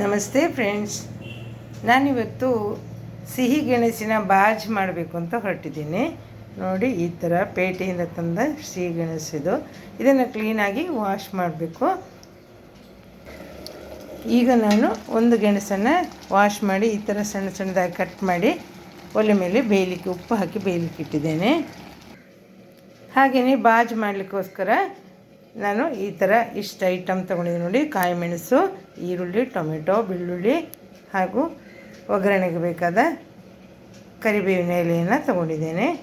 ನಮಸ್ತೆ ಫ್ರೆಂಡ್ಸ್. ನಾನಿವತ್ತು ಸಿಹಿ ಗೆಣಸಿನ ಬಾಜ್ ಮಾಡಬೇಕು ಅಂತ ಹೊರಟಿದ್ದೀನಿ. ನೋಡಿ, ಈ ಥರ ಪೇಟೆಯಿಂದ ತಂದ ಸಿಹಿ ಗೆಣಸಿದು. ಇದನ್ನು ಕ್ಲೀನಾಗಿ ವಾಶ್ ಮಾಡಬೇಕು. ಈಗ ನಾನು ಒಂದು ಗೆಣಸನ್ನು ವಾಶ್ ಮಾಡಿ, ಈ ಥರ ಸಣ್ಣ ಸಣ್ಣದಾಗಿ ಕಟ್ ಮಾಡಿ, ಒಲೆ ಮೇಲೆ ಬೇಯಲಿಕ್ಕೆ ಉಪ್ಪು ಹಾಕಿ ಬೇಯಲಿಕ್ಕೆ ಇಟ್ಟಿದ್ದೇನೆ. ಹಾಗೆಯೇ ಬಾಜ್ ಮಾಡಲಿಕ್ಕೋಸ್ಕರ ನಾನು ಈ ಥರ ಇಷ್ಟು ಐಟಮ್ ತೊಗೊಂಡಿದ್ದೀನಿ ನೋಡಿ, ಕಾಯಿ ಮೆಣಸು, ಈರುಳ್ಳಿ, ಟೊಮೆಟೊ, ಬೆಳ್ಳುಳ್ಳಿ ಹಾಗೂ ಒಗ್ಗರಣೆಗೆ ಬೇಕಾದ ಕರಿಬೇವಿನ ಎಲೆಯನ್ನು ತೊಗೊಂಡಿದ್ದೇನೆ.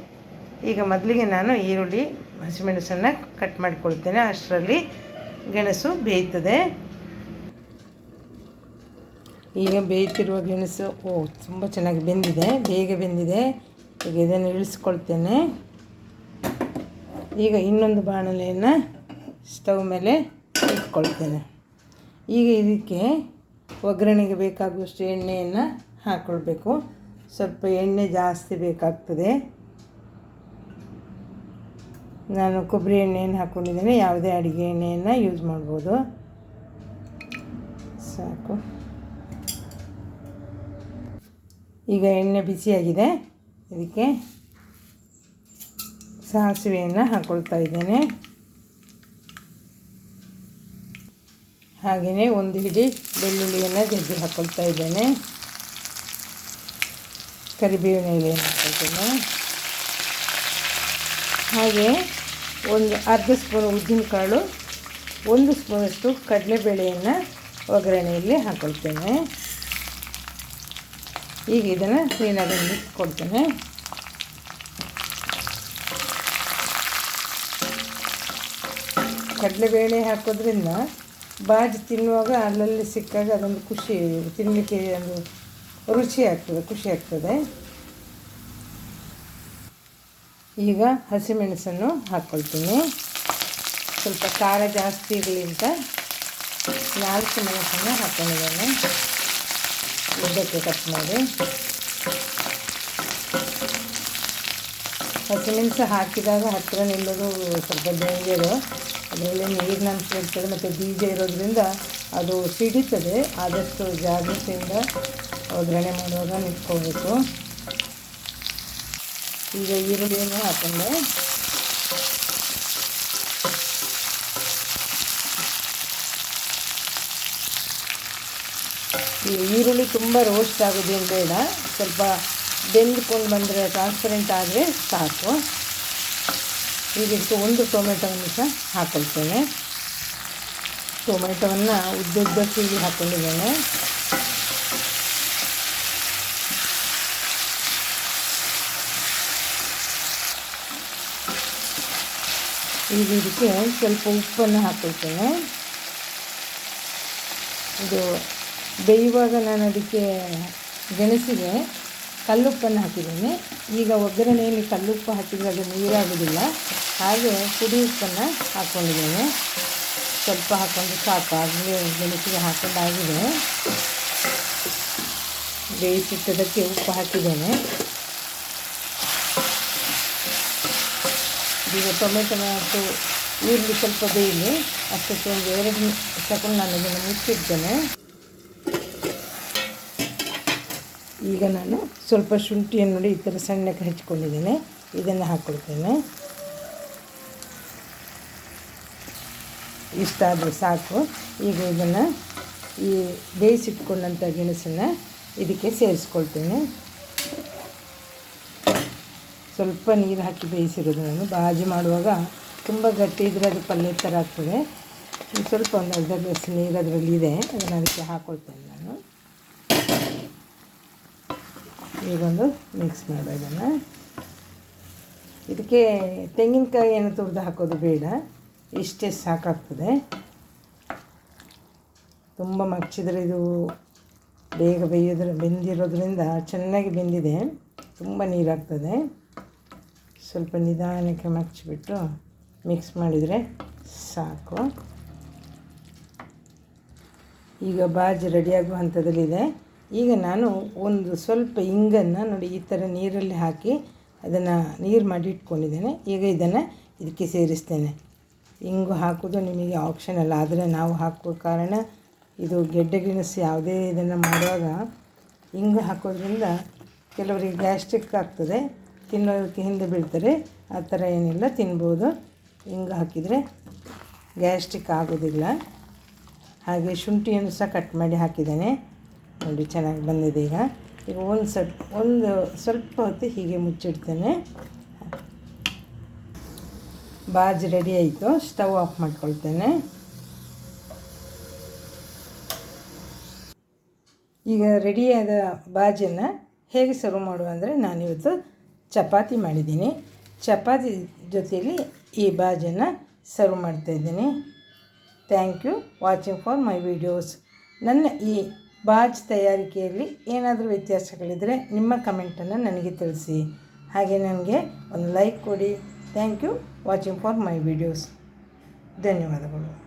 ಈಗ ಮೊದಲಿಗೆ ನಾನು ಈರುಳ್ಳಿ, ಹಸಿಮೆಣಸನ್ನು ಕಟ್ ಮಾಡಿಕೊಳ್ತೇನೆ. ಅಷ್ಟರಲ್ಲಿ ಗೆಣಸು ಬೇಯ್ತದೆ. ಈಗ ಬೇಯ್ತಿರುವ ಗೆಣಸು, ಓ, ತುಂಬ ಚೆನ್ನಾಗಿ ಬೆಂದಿದೆ. ಬೇಗ ಬೆಂದಿದೆ. ಈಗ ಇದನ್ನು ಇಳಿಸ್ಕೊಳ್ತೇನೆ. ಈಗ ಇನ್ನೊಂದು ಬಾಣಲೆಯನ್ನು ಸ್ಟವ್ ಮೇಲೆ ಇಟ್ಕೊಳ್ತೇನೆ. ಈಗ ಇದಕ್ಕೆ ಒಗ್ಗರಣೆಗೆ ಬೇಕಾಗುವಷ್ಟು ಎಣ್ಣೆಯನ್ನು ಹಾಕ್ಕೊಳ್ಬೇಕು ಸ್ವಲ್ಪ ಎಣ್ಣೆ ಜಾಸ್ತಿ ಬೇಕಾಗ್ತದೆ. ನಾನು ಕೊಬ್ಬರಿ ಎಣ್ಣೆಯನ್ನು ಹಾಕ್ಕೊಂಡಿದ್ದೇನೆ ಯಾವುದೇ ಅಡುಗೆ ಎಣ್ಣೆಯನ್ನು ಯೂಸ್ ಮಾಡ್ಬೋದು. ಸಾಕು. ಈಗ ಎಣ್ಣೆ ಬಿಸಿಯಾಗಿದೆ. ಇದಕ್ಕೆ ಸಾಸಿವೆಯನ್ನು ಹಾಕ್ಕೊಳ್ತಾ ಇದ್ದೇನೆ. ಹಾಗೆಯೇ ಒಂದು ಹಿಡಿ ಬೆಳ್ಳುಳ್ಳಿಯನ್ನು ಜಜ್ಜಿ ಹಾಕೊಳ್ತಾ ಇದ್ದೇನೆ. ಕರಿಬೇವಿನ ಎಲೆಯನ್ನು ಹಾಕೊಳ್ತೇನೆ. ಹಾಗೆ ಒಂದು ಅರ್ಧ ಸ್ಪೂನ್ ಉದ್ದಿನಕಾಳು, ಒಂದು ಸ್ಪೂನಷ್ಟು ಕಡಲೆಬೇಳೆಯನ್ನು ಒಗ್ಗರಣೆಯಲ್ಲಿ ಹಾಕೊಳ್ತೇನೆ. ಈಗ ಇದನ್ನು ಕ್ಲೀನಾಗಿ ಮಿಕ್ಸ್ ಕೊಡ್ತೇನೆ ಕಡಲೆಬೇಳೆ ಹಾಕೋದ್ರಿಂದ ಬಾಜಿ ತಿನ್ನುವಾಗ ಅಲ್ಲಲ್ಲಿ ಸಿಕ್ಕಾಗ ಅದೊಂದು ಖುಷಿ ತಿನ್ನಲಿಕ್ಕೆ ಒಂದು ರುಚಿ ಆಗ್ತದೆ, ಖುಷಿ ಆಗ್ತದೆ. ಈಗ ಹಸಿಮೆಣಸನ್ನು ಹಾಕ್ಕೊಳ್ತೀನಿ ಸ್ವಲ್ಪ ಖಾರ ಜಾಸ್ತಿ ಇರಲಿ ಅಂತ ನಾಲ್ಕು ಮೆಣಸನ್ನು ಹಾಕ್ಕೊಂಡಿದ್ದೇನೆ ಉದ್ದಕ್ಕೆ ಕಟ್ ಮಾಡಿ. ಹಸಿಮೆಣಸು ಹಾಕಿದಾಗ ಹತ್ತಿರ ನಿಲ್ಲೋದು ಸ್ವಲ್ಪ ಡೇಂಜರು ಅದರಲ್ಲಿ ನೀರಿನ ಅಂಶ ಇರ್ತದೆ ಮತ್ತು ಬೀಜ ಇರೋದ್ರಿಂದ ಅದು ಸಿಡಿತದೆ, ಆದಷ್ಟು ಜಾಗ್ರತೆಯಿಂದ ಒಗ್ಗರಣೆ ಮಾಡುವಾಗ ನಿಂತ್ಕೋಬೇಕು. ಈಗ ಈರುಳ್ಳಿಯನ್ನು ಹಾಕೊಂಡೆ. ಈ ಈರುಳ್ಳಿ ತುಂಬ ರೋಸ್ಟ್ ಆಗೋದೇನು ಬೇಡ ಸ್ವಲ್ಪ ಬೆಂದ್ಕೊಂಡು ಬಂದರೆ ಟ್ರಾನ್ಸ್ಪರೆಂಟ್ ಆದರೆ ಸಾಕು. ಈಗ ಒಂದು ಟೊಮೆಟೊವನ್ನು ಸಹ ಹಾಕೊಳ್ತೇನೆ ಟೊಮೆಟೊವನ್ನು ಉದ್ದುದ್ದ ಸೀಳಿ ಹಾಕ್ಕೊಂಡಿದ್ದೇನೆ ಈಗ ಇದಕ್ಕೆ ಸ್ವಲ್ಪ ಉಪ್ಪನ್ನು ಹಾಕೊಳ್ತೇನೆ ಇದು ಬೇಯುವಾಗ ನಾನು ಅದಕ್ಕೆ ಗೆಣಸಿಗೆ ಕಲ್ಲುಪ್ಪನ್ನು ಹಾಕಿದ್ದೀನಿ. ಈಗ ಒಗ್ಗರಣೆಯಲ್ಲಿ ಕಲ್ಲುಪ್ಪು ಹಾಕಿದರೆ ಅದು ನೀರಾಗೋದಿಲ್ಲ ಹಾಗೆ ಪುಡಿ ಉಪ್ಪನ್ನು ಹಾಕ್ಕೊಂಡಿದ್ದೇನೆ. ಸ್ವಲ್ಪ ಹಾಕ್ಕೊಂಡು ಸಾಕು. ಆಗಲೇ ಗೆಣಸಿಗೆ ಹಾಕೊಂಡಾಗಿದೆ. ಬೇಯಿಸಿಟ್ಟದಕ್ಕೆ ಉಪ್ಪು ಹಾಕಿದ್ದೇನೆ. ಈಗ ಟೊಮೆಟೊ ಮತ್ತು ಈರುಳ್ಳಿ ಸ್ವಲ್ಪ ಬೇಯಲಿ ಅಷ್ಟೊತ್ತು ಒಂದು ಎರಡು ಸೆಕೆಂಡ್ ನಾನು ಇದನ್ನು ಮುಚ್ಚಿಡ್ತೇನೆ. ಈಗ ನಾನು ಸ್ವಲ್ಪ ಶುಂಠಿಯನ್ನು ನೋಡಿ ಈ ಥರ ಸಣ್ಣಕ್ಕೆ ಹಚ್ಕೊಂಡಿದ್ದೇನೆ. ಇದನ್ನು ಹಾಕ್ಕೊಳ್ತೇನೆ. ಇಷ್ಟಾದರೆ ಸಾಕು. ಈಗ ಇದನ್ನು ಈ ಬೇಯಿಸಿಟ್ಕೊಂಡಂಥ ಗೆಣಸನ್ನು ಇದಕ್ಕೆ ಸೇರಿಸ್ಕೊಳ್ತೇನೆ. ಸ್ವಲ್ಪ ನೀರು ಹಾಕಿ ಬೇಯಿಸಿರೋದು ನಾನು. ಬಾಜಿ ಮಾಡುವಾಗ ತುಂಬ ಗಟ್ಟಿ ಇದ್ದರೆ ಅದು ಪಲ್ಯ ಥರ ಆಗ್ತದೆ. ಸ್ವಲ್ಪ ಒಂದು ಅರ್ಧ ಗ್ಲಾಸ್ ನೀರು ಅದರಲ್ಲಿ ಇದೆ. ಅದನ್ನು ಅದಕ್ಕೆ ಹಾಕ್ಕೊಳ್ತೇನೆ ನಾನು. ಈಗೊಂದು ಮಿಕ್ಸ್ ಮಾಡೋ ಇದನ್ನು. ಇದಕ್ಕೆ ತೆಂಗಿನಕಾಯಿ ಏನು ತುರಿದು ಹಾಕೋದು ಬೇಡ. ಇಷ್ಟೇ ಸಾಕಾಗ್ತದೆ. ತುಂಬ ಮಚ್ಚಿದ್ರೆ ಇದು ಬೇಗ ಬೇಯೋದ್ರ ಬೆಂದಿರೋದ್ರಿಂದ ಚೆನ್ನಾಗಿ ಬೆಂದಿದೆ. ತುಂಬ ನೀರಾಗ್ತದೆ. ಸ್ವಲ್ಪ ನಿಧಾನಕ್ಕೆ ಮಚ್ಚಿಬಿಟ್ಟು ಮಿಕ್ಸ್ ಮಾಡಿದರೆ ಸಾಕು. ಈಗ ಬಾಜಿ ರೆಡಿಯಾಗುವ ಹಂತದಲ್ಲಿದೆ ಈಗ ನಾನು ಒಂದು ಸ್ವಲ್ಪ ಇಂಗನ್ನು ನೋಡಿ ಈ ಥರ ನೀರಲ್ಲಿ ಹಾಕಿ ಅದನ್ನು ನೀರು ಮಾಡಿ ಇಟ್ಕೊಂಡಿದ್ದೇನೆ. ಈಗ ಇದನ್ನು ಇದಕ್ಕೆ ಸೇರಿಸ್ತೇನೆ. ಇಂಗು ಹಾಕೋದು ನಿಮಗೆ ಅಲ್ಲ. ಆದರೆ ನಾವು ಹಾಕುವ ಕಾರಣ ಇದು ಗೆಡ್ಡೆ ಗೆಣಸು ಯಾವುದೇ ಇದನ್ನು ಮಾಡುವಾಗ ಇಂಗು ಹಾಕೋದ್ರಿಂದ ಕೆಲವರಿಗೆ ಗ್ಯಾಸ್ಟ್ರಿಕ್ ಆಗ್ತದೆ. ತಿನ್ನೋದಕ್ಕೆ ಹಿಂದೆ ಬೀಳ್ತಾರೆ. ಆ ಥರ ಏನಿಲ್ಲ, ತಿನ್ಬೋದು. ಇಂಗು ಹಾಕಿದರೆ ಗ್ಯಾಸ್ಟ್ರಿಕ್ ಆಗೋದಿಲ್ಲ. ಹಾಗೆ ಶುಂಠಿಯನ್ನು ಸಹ ಕಟ್ ಮಾಡಿ ಹಾಕಿದ್ದೇನೆ. ನೋಡಿ, ಚೆನ್ನಾಗಿ ಬಂದಿದೆ ಈಗ. ಈಗ ಒಂದು ಸ್ವಲ್ಪ ಒಂದು ಸ್ವಲ್ಪ ಹೊತ್ತು ಹೀಗೆ ಮುಚ್ಚಿಡ್ತೇನೆ. ಬಾಜಿ ರೆಡಿ ಆಯಿತು. ಸ್ಟವ್ ಆಫ್ ಮಾಡ್ಕೊಳ್ತೇನೆ. ಈಗ ರೆಡಿಯಾದ ಬಾಜಿಯನ್ನು ಹೇಗೆ ಸರ್ವ್ ಮಾಡುವ ಅಂದರೆ ನಾನಿವತ್ತು ಚಪಾತಿ ಮಾಡಿದ್ದೀನಿ. ಚಪಾತಿ ಜೊತೆಯಲ್ಲಿ ಈ ಬಾಜನ್ನು ಸರ್ವ್ ಮಾಡ್ತಾಯಿದ್ದೀನಿ thank you watching for my videos ನನ್ನ ಈ ಬಾಜ್ ತಯಾರಿಕೆಯಲ್ಲಿ ಏನಾದರೂ ವ್ಯತ್ಯಾಸಗಳಿದ್ದರೆ ನಿಮ್ಮ ಕಮೆಂಟನ್ನು ನನಗೆ ತಿಳಿಸಿ. ಹಾಗೆ ನನಗೆ ಒಂದು ಲೈಕ್ ಕೊಡಿ. Thank you watching for my videos. ಧನ್ಯವಾದಗಳು.